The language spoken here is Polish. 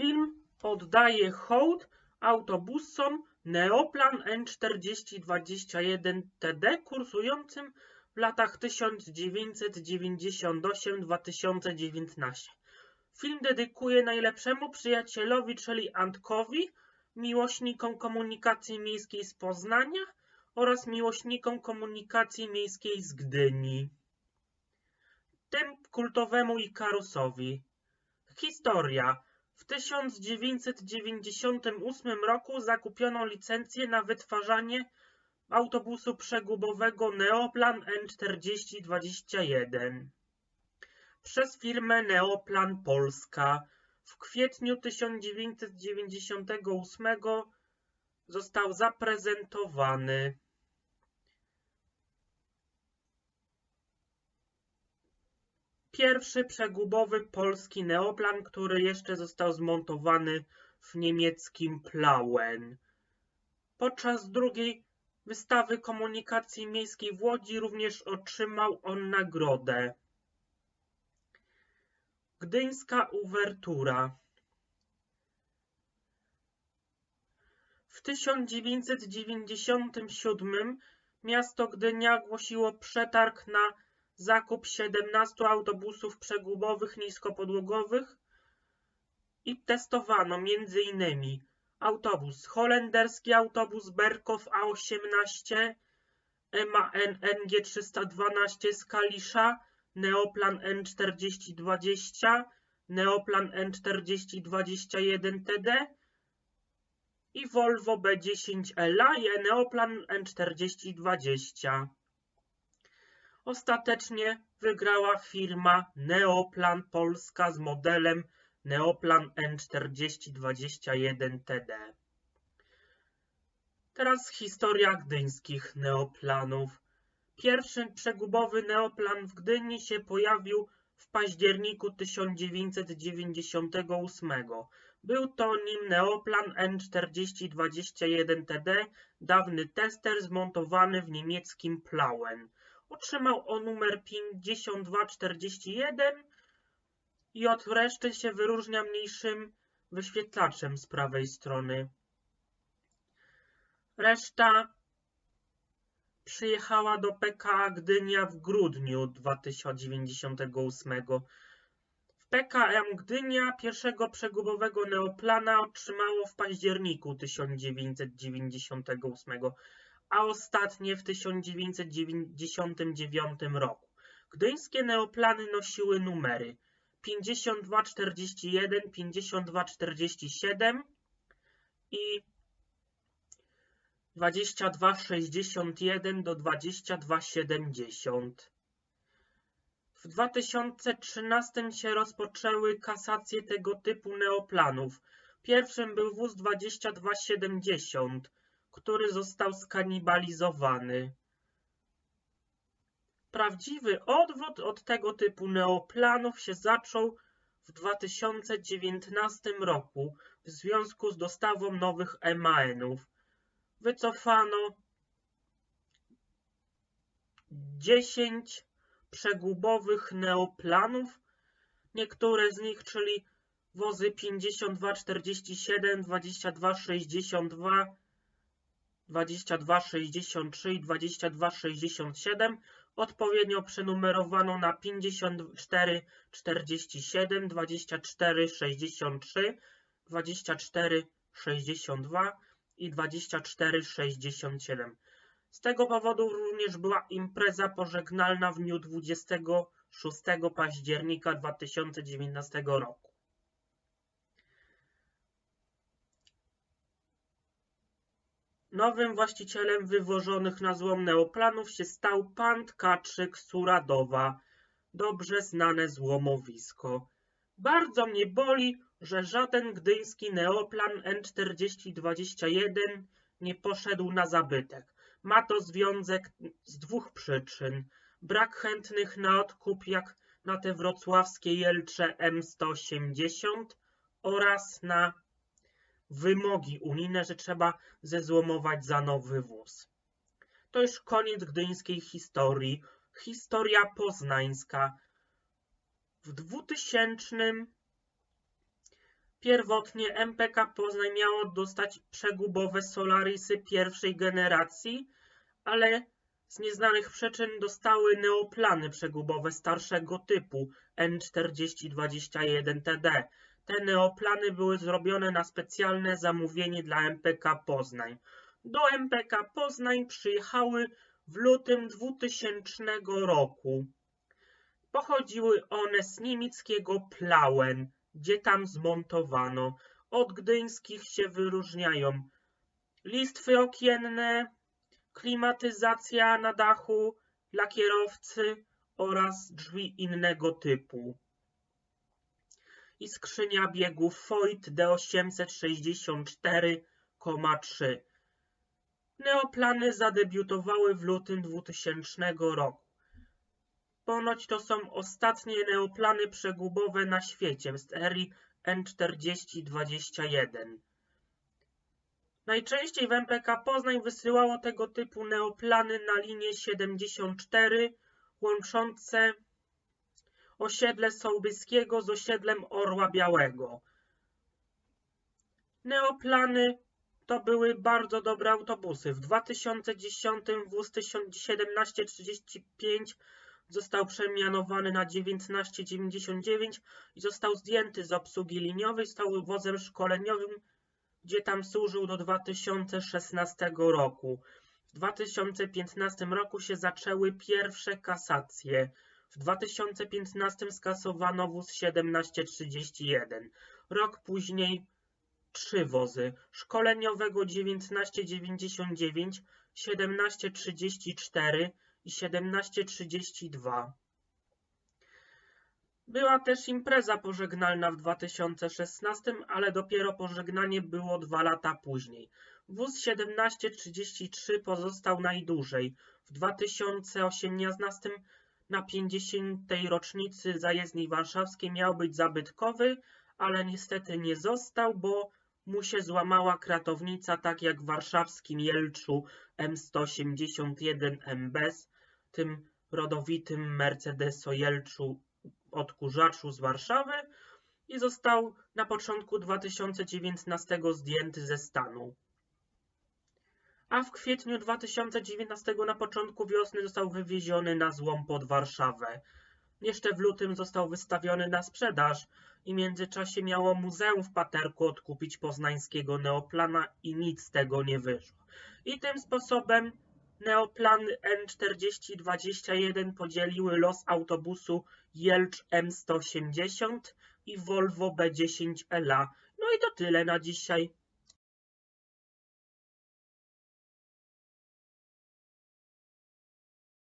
Film oddaje hołd autobusom Neoplan N4021TD kursującym w latach 1998-2019. Film dedykuje najlepszemu przyjacielowi, czyli Antkowi, miłośnikom komunikacji miejskiej z Poznania oraz miłośnikom komunikacji miejskiej z Gdyni. Tym kultowemu Ikarusowi. Historia. W 1998 roku zakupiono licencję na wytwarzanie autobusu przegubowego Neoplan N4021 przez firmę Neoplan Polska. W kwietniu 1998 został zaprezentowany. Pierwszy przegubowy polski neoplan, który jeszcze został zmontowany w niemieckim Plauen. Podczas drugiej wystawy komunikacji miejskiej w Łodzi również otrzymał on nagrodę. Gdyńska uwertura W 1997 miasto Gdynia ogłosiło przetarg na zakup 17 autobusów przegubowych niskopodłogowych i testowano m.in. autobus holenderski, autobus Berkow A18, EMA NG 312 z Kalisza, Neoplan N4020, Neoplan N4021 TD i Volvo B10 Ela i Neoplan N4020. Ostatecznie wygrała firma Neoplan Polska z modelem Neoplan N4021TD. Teraz historia gdyńskich neoplanów. Pierwszy przegubowy neoplan w Gdyni się pojawił w październiku 1998. Był to nim Neoplan N4021TD, dawny tester zmontowany w niemieckim Plauen. Otrzymał on numer 5241 i od reszty się wyróżnia mniejszym wyświetlaczem z prawej strony. Reszta przyjechała do PKA Gdynia w grudniu 2098. W PKM Gdynia pierwszego przegubowego neoplana otrzymało w październiku 1998 a ostatnie w 1999 roku. Gdyńskie neoplany nosiły numery 5241, 5247 i 2261 do 2270. W 2013 się rozpoczęły kasacje tego typu neoplanów. Pierwszym był wóz 2270 który został skanibalizowany. Prawdziwy odwrót od tego typu neoplanów się zaczął w 2019 roku w związku z dostawą nowych MAN-ów. Wycofano 10 przegubowych neoplanów. Niektóre z nich, czyli wozy 5247, 2262, 2263 i 2267 odpowiednio przenumerowano na 5447, 2463, 2462 i 2467. Z tego powodu również była impreza pożegnalna w dniu 26 października 2019 roku. Nowym właścicielem wywożonych na złom neoplanów się stał pan Tkaczyk z Suradowa, dobrze znane złomowisko. Bardzo mnie boli, że żaden gdyński neoplan N4021 nie poszedł na zabytek. Ma to związek z dwóch przyczyn. Brak chętnych na odkup jak na te wrocławskie Jelcze M180 oraz na wymogi unijne, że trzeba zezłomować za nowy wóz. To już koniec gdyńskiej historii. Historia poznańska. W 2000 Pierwotnie MPK Poznań miało dostać przegubowe Solarisy pierwszej generacji, ale z nieznanych przyczyn dostały neoplany przegubowe starszego typu N4021TD. Te neoplany były zrobione na specjalne zamówienie dla MPK Poznań. Do MPK Poznań przyjechały w lutym 2000 roku. Pochodziły one z niemieckiego Plauen, gdzie tam zmontowano. Od gdyńskich się wyróżniają listwy okienne, klimatyzacja na dachu dla kierowcy oraz drzwi innego typu. I skrzynia biegów Voigt D864,3. Neoplany zadebiutowały w lutym 2000 roku. Ponoć to są ostatnie neoplany przegubowe na świecie z serii N4021. Najczęściej w MPK Poznań wysyłało tego typu neoplany na linię 74 łączące osiedle Sołbyskiego z osiedlem Orła Białego. Neoplany to były bardzo dobre autobusy. W 2010 wóz 1735 został przemianowany na 1999 i został zdjęty z obsługi liniowej, stał wozem szkoleniowym, gdzie tam służył do 2016 roku. W 2015 roku się zaczęły pierwsze kasacje. W 2015 skasowano wóz 1731. Rok później trzy wozy szkoleniowego 1999, 1734 i 1732. Była też impreza pożegnalna w 2016, ale dopiero pożegnanie było dwa lata później. Wóz 1733 pozostał najdłużej. W 2018 na 50. rocznicy zajezdni warszawskiej miał być zabytkowy, ale niestety nie został, bo mu się złamała kratownica, tak jak w warszawskim Jelczu M181 MBS, tym rodowitym Mercedeso Jelczu odkurzaczu z Warszawy i został na początku 2019 zdjęty ze stanu. A w kwietniu 2019 na początku wiosny został wywieziony na złom pod Warszawę. Jeszcze w lutym został wystawiony na sprzedaż i w międzyczasie miało muzeum w Paterku odkupić poznańskiego neoplana i nic z tego nie wyszło. I tym sposobem neoplany N4021 podzieliły los autobusu Jelcz M180 i Volvo B10 LA. No i to tyle na dzisiaj.